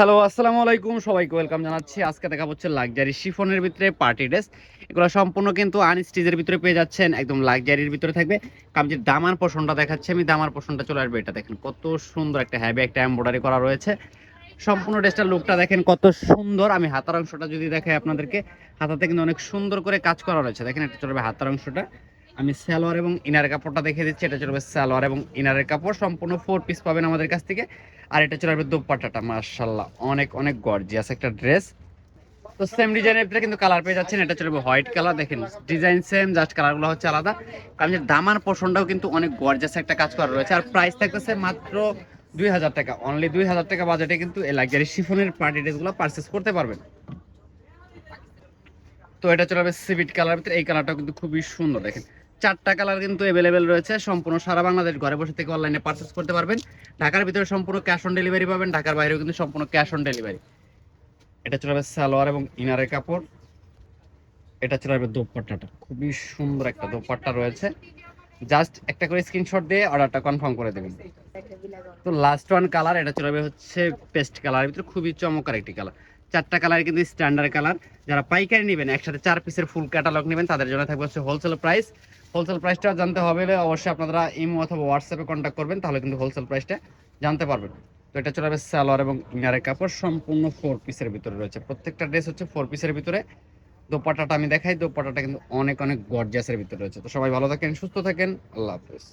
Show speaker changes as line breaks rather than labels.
Hello আসসালামু আলাইকুম। সবাইকে ওয়েলকাম জানাচ্ছি। আজকে দেখা হচ্ছে লাক্সারি শিফনের ভিতরে পার্টি ড্রেস এগুলো সম্পূর্ণ কিন্তু আনস্টিজের ভিতরে পেয়ে যাচ্ছেন। একদম লাক্সারির ভিতরে থাকবে। কামজির দামার পোষণটা দেখাচ্ছে আমি। দামার পোষণটা চলে আসবে। এটা দেখেন কত সুন্দর একটা হ্যাভি একটা এমব্রয়ডারি করা রয়েছে। সম্পূর্ণ ড্রেসটার লুকটা দেখেন কত সুন্দর। আমি হাতার অংশটা যদি দেখাই আপনাদেরকে, হাতাতে কিন্তু অনেক সুন্দর করে কাজ করা রয়েছে। দেখেন এটা চলবে হাতার অংশটা। আমি সালোয়ার এবং ইনার কাপড়টা দেখিয়ে দিচ্ছি। এটা চলবে সালোয়ার এবং ইনারের কাপড়। সম্পূর্ণ ফোর পিস পাবেন আমাদের কাছ থেকে। আর এটা চলে আসবে দোপাট্টাটা মার্শাল্লাহ অনেক অনেক গর্জিয়াস একটা ড্রেস তো সেম ডিজাইনের কিন্তু কালার পেয়ে যাচ্ছেন। এটা চলবে হোয়াইট কালার দেখেন ডিজাইন সেম জাস্ট কালারগুলো হচ্ছে আলাদা। কারণ যে দামার পোষণটাও কিন্তু অনেক গর্জিয়াস একটা কাজ করা রয়েছে। আর প্রাইস থাকতেছে মাত্র দুই হাজার টাকা। অনলি দুই হাজার টাকা বাজেটে কিন্তু এই লাক্সারি শিফনের পার্টি ড্রেসগুলো পারচেস করতে পারবেন। তো এটা চলে আসবে সিভিট কালার ভিতরে। এই কালারটাও কিন্তু খুবই সুন্দর, দেখেন। চারটা কালার কিন্তু অ্যাভেলেবেল রয়েছে। সম্পূর্ণ সারা বাংলাদেশ ঘরে বসে থেকে অনলাইনে পারচেস করতে পারবেন। ঢাকার ভিতরে সম্পূর্ণ ক্যাশ অন ডেলিভারি পাবেন, ঢাকার বাইরেও কিন্তু সম্পূর্ণ ক্যাশ অন ডেলিভারি এটা চলে সালোয়ার এবং ইনারের কাপড়। এটা চলে আসবে দোপাট্টাটা। খুবই সুন্দর একটা দোপাট্টা রয়েছে। জাস্ট একটা করে স্ক্রিনশট দিয়ে অর্ডারটা কনফার্ম করে দেবেন। তো লাস্ট ওয়ান কালার এটা চলে হচ্ছে পেস্ট কালারের ভিতরে খুবই চমৎকার একটি কালার চারটা কালার কিন্তু স্ট্যান্ডার্ড কালার যারা পাইকারি নেবেন, একসাথে চার পিসের ফুল ক্যাটালগ নেবেন, তাদের জন্য থাকবে হচ্ছে হোলসেল প্রাইস হোলসেল প্রাইসটা জানতে হবে, অবশ্যই আপনারা ইমো অথবা হোয়াটসঅ্যাপে কন্ট্যাক্ট করবেন, তাহলে কিন্তু হোলসেল প্রাইসটা জানতে পারবেন। তো এটা চলে আসবে সালোয়ার এবং ইনারের কাপড়, সম্পূর্ণ ফোর পিসের ভিতরে রয়েছে। প্রত্যেকটা ড্রেস হচ্ছে ফোর পিসের ভিতরে। দোপাট্টাটা আমি দেখাই দোপাটাটা কিন্তু অনেক অনেক গর্জাসের ভিতরে রয়েছে। তো সবাই ভালো থাকেন, সুস্থ থাকেন, আল্লাহ হাফেজ।